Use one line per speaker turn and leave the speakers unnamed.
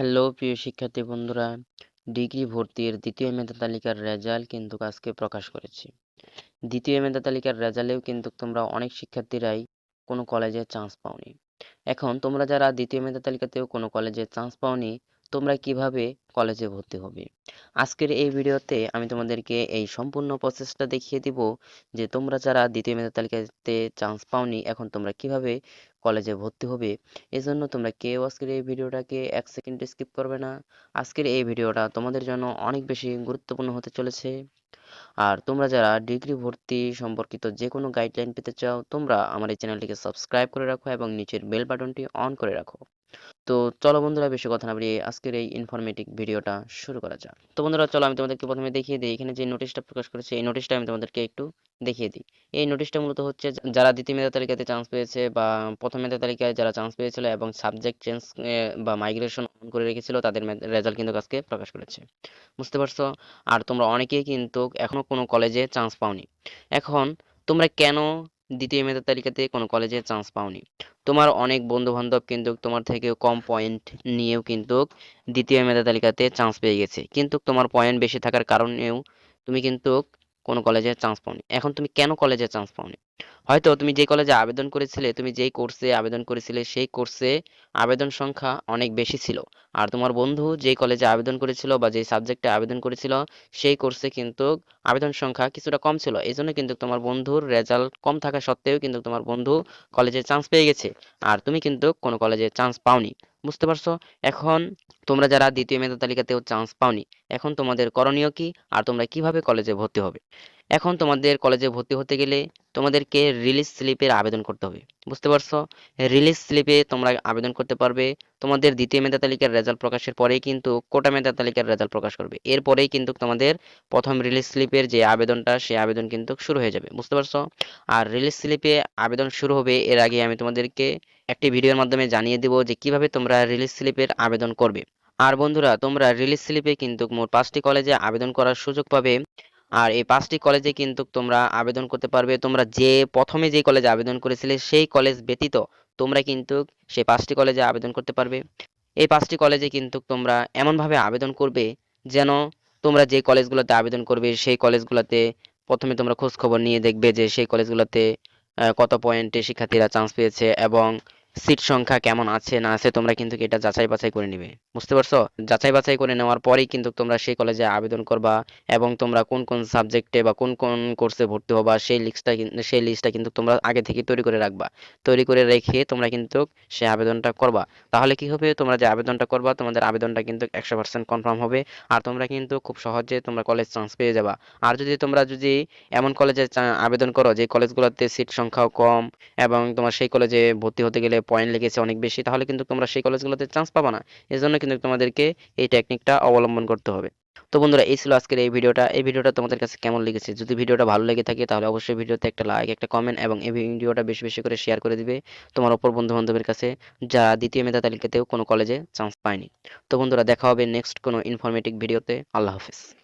Hello, প্রিয় শিক্ষার্থী বন্ধুরা। ডিগ্রি ভর্তির দ্বিতীয় মেধা তালিকার রেজাল্ট কিন্তু আজকে প্রকাশ করেছি। দ্বিতীয় মেধা তালিকার রেজাল্টেও কিন্তু তোমরা অনেক শিক্ষার্থীরাই কোনো কলেজে চান্স পাওনি। এখন তোমরা যারা দ্বিতীয় মেধা তালিকাতেও কোনো কলেজে চান্স পাওনি তোমরা কীভাবে কলেজে ভর্তি হবে? আজকের এই ভিডিওতে আমি তোমাদেরকে এই সম্পূর্ণ প্রসেসটা দেখিয়ে দিব যে তোমরা যারা দ্বিতীয় মেধা তালিকাতে চান্স পাওনি, এখন তোমরা কীভাবে কলেজে ভর্তি হবে? এজন্য তোমরা কেউ আজকের এই ভিডিওটাকে এক সেকেন্ড স্কিপ করবে না। আজকের এই ভিডিওটা তোমাদের জন্য অনেক বেশি গুরুত্বপূর্ণ হতে চলেছে। আর তোমরা যারা ডিগ্রি ভর্তি সম্পর্কিত যে কোনো গাইডলাইন পেতে চাও, তোমরা আমার এই চ্যানেলটিকে সাবস্ক্রাইব করে রাখো এবং নিচের বেল বাটনটি অন করে রাখো। তো চলো বন্ধুরা, বেশি কথা না বাড়িয়ে আজকের এই ইনফরমেটিভ ভিডিওটা শুরু করা যাক। তো বন্ধুরা, চলো আমি তোমাদেরকে প্রথমে দেখিয়ে দিই। এখানে যে নোটিশটা প্রকাশ করেছে, এই নোটিশটা আমি তোমাদেরকে একটু দেখিয়ে দিই। এই নোটিশটা মূলত হচ্ছে যারা দ্বিতীয় মেধা তালিকাতে চান্স পেয়েছে বা প্রথম মেধা তালিকায় যারা চান্স পেয়েছিল এবং সাবজেক্ট চেঞ্জ বা মাইগ্রেশন অন করে রেখেছিল, তাদের রেজাল্ট কিন্তু আজকে প্রকাশ করেছে। বুঝতে পারছ? আর তোমরা অনেকেই কিন্তু এখনও কোনো কলেজে চান্স পাওনি। এখন তোমরা কেন দ্বিতীয় মেধা তালিকাতে কোনো কলেজে চান্স পাওনি। তোমার অনেক বন্ধু বান্ধব কিন্তু তোমার থেকে কম পয়েন্ট নিয়েও কিন্তু দ্বিতীয় মেধা তালিকাতে চান্স পেয়ে গেছে। কিন্তু তোমার পয়েন্ট বেশি থাকার কারণেও তুমি কিন্তু কোনো কলেজে চান্স পাওনি। এখন তুমি কেন কলেজে চান্স পাওনি? হয়তো তুমি যে কলেজে আবেদন করেছিলে, তুমি যেই কোর্সে আবেদন করেছিলে, সেই কোর্সে আবেদন সংখ্যা অনেক বেশি ছিল। আর তোমার বন্ধু যেই কলেজে আবেদন করেছিল বা যেই সাবজেক্টে আবেদন করেছিল, সেই কোর্সে কিন্তু আবেদন সংখ্যা কিছুটা কম ছিল। এই জন্য কিন্তু তোমার বন্ধুর রেজাল্ট কম থাকা সত্ত্বেও কিন্তু তোমার বন্ধু কলেজে চান্স পেয়ে গেছে। আর তুমি কিন্তু কোনো কলেজে চান্স পাওনি। বুঝতে পারছ? এখন তোমরা যারা দ্বিতীয় মেধা তালিকাতেও চান্স পাওনি, এখন তোমাদের করণীয় কি? আর তোমরা কীভাবে কলেজে ভর্তি হবে? এখন তোমাদের কলেজে ভর্তি হতে গেলে তোমাদেরকে রিলিজ স্লিপের আবেদন করতে হবে। বুঝতে পারছ? রিলিজ স্লিপে তোমরা আবেদন করতে পারবে। তোমাদের দ্বিতীয় মেধা তালিকার রেজাল্ট প্রকাশের পরেই কিন্তু কোটা মেধা তালিকার রেজাল্ট প্রকাশ করবে। এরপরেই কিন্তু তোমাদের প্রথম রিলিজ স্লিপের যে আবেদনটা সেই আবেদন কিন্তু শুরু হয়ে যাবে। বুঝতে পারছ? আর রিলিজ স্লিপে আবেদন শুরু হবে, এর আগে আমি তোমাদেরকে একটি ভিডিওর মাধ্যমে জানিয়ে দেব যে কীভাবে তোমরা রিলিজ স্লিপের আবেদন করবে। আর বন্ধুরা, তোমরা রিলিজ স্লিপে কিন্তু মোট পাঁচটি কলেজে আবেদন করার সুযোগ পাবে। আর এই পাঁচটি কলেজে কিন্তু তোমরা আবেদন করতে পারবে। তোমরা যে প্রথমে যে কলেজে আবেদন করেছিলে, সেই কলেজ ব্যতীত তোমরা কিন্তু সেই পাঁচটি কলেজে আবেদন করতে পারবে। এই পাঁচটি কলেজে কিন্তু তোমরা এমনভাবে আবেদন করবে যেন তোমরা যে কলেজগুলোতে আবেদন করবে, সেই কলেজগুলোতে প্রথমে তোমরা খোঁজ খবর নিয়ে দেখবে যে সেই কলেজগুলোতে কত পয়েন্টে শিক্ষার্থীরা চান্স পেয়েছে এবং সিট সংখ্যা কেমন আছে, না আছে, তোমরা কিন্তু এটা যাচাই বাছাই করে নিবে। বুঝতে পারছ? যাচাই বাছাই করে নেওয়ার পরেই কিন্তু তোমরা সেই কলেজে আবেদন করবা এবং তোমরা কোন কোন সাবজেক্টে বা কোন কোন কোর্সে ভর্তি হবা, সেই লিস্টটা সেই লিস্টটা কিন্তু তোমরা আগে থেকে তৈরি করে রাখবা। তৈরি করে রেখে তোমরা কিন্তু সেই আবেদনটা করবা। তাহলে কি হবে? তোমরা যে আবেদনটা করবা, তোমাদের আবেদনটা কিন্তু একশো পার্সেন্ট কনফার্ম হবে আর তোমরা কিন্তু খুব সহজে তোমরা কলেজ চান্স পেয়ে যাবা। আর যদি তোমরা যদি এমন কলেজে আবেদন করো যে কলেজগুলোতে সিট সংখ্যাও কম এবং তোমার সেই কলেজে ভর্তি হতে গেলে পয়েন্ট লেগেছে অনেক বেশি, তাহলে কিন্তু তোমরা সেই কলেজগুলোতে চান্স পাবা না। এজন্য কিন্তু তোমাদেরকে এই টেকনিকটা অবলম্বন করতে হবে। তো বন্ধুরা, এই ছিল আজকের এই ভিডিওটা। এই ভিডিওটা তোমাদের কাছে কেমন লেগেছে? যদি ভিডিওটা ভালো লেগে থাকে, তাহলে অবশ্যই ভিডিওতে একটা লাইক একটা কমেন্ট এবং এই ভিডিওটা বেশি বেশি করে শেয়ার করে দিবে তোমার অপর বন্ধু বান্ধবের কাছে, যারা দ্বিতীয় মেধা তালিকাতেও কোনো কলেজে চান্স পায়নি। তো বন্ধুরা, দেখা হবে নেক্সট কোনো ইনফরমেটিভ ভিডিওতে আল্লাহ হাফিজ।